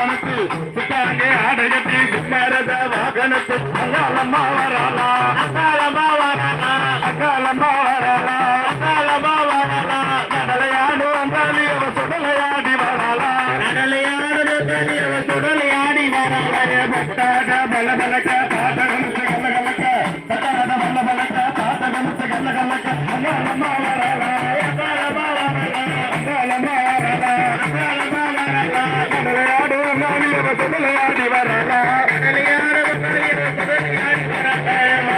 பணத்து சுத்தாங்கே ஆடகத்தி சித்தாரத வாகனத்து அகாலமா வராளா அகாலமா வராளா அகாலமா வராளா அகாலமா வராளா கடலையாடு வந்தாலி அவ சுடலையாடி வராளா கடலையாடு வந்தாலி அவ சுடலையாடி வராளா பட்டாட பல பலக்க பாதகம் கல கலக்க பட்டாட பல பலக்க பாதகம் கல கலக்க அங்காளம்மா வராளா வந்தாலி அவ சுடலையாடி வராளா கடலையாடு வந்தாலி அவ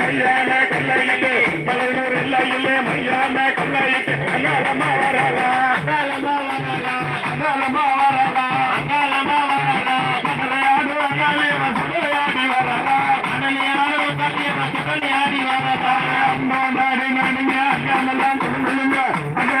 மையான கொல்லையிலே மலையூர் இல்லையிலே மையான கொல்லையிலே அங்காளம்மா வராளா அங்காளம்மா வராளா அங்காளம்மா வராளா அங்காளம்மா வராளா கடலையாடு வந்தாலி அவ சுடலையாடி வராளா கடலையாடு வந்தாலி அம்மா நாடு நாடுங்க அங்காமெல்லாம் சொல்லுங்க அங்கே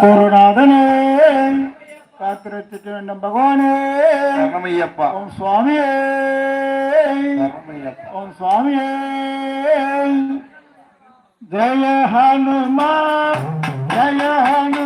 குருநாதனே காத்திரத்துக்கு வேண்டும் பகவானே. சரணமையப்பா ஓம் சுவாமியே. ஓம் சுவாமியே. ஜெய ஹனுமான் ஜெய ஹனுமான்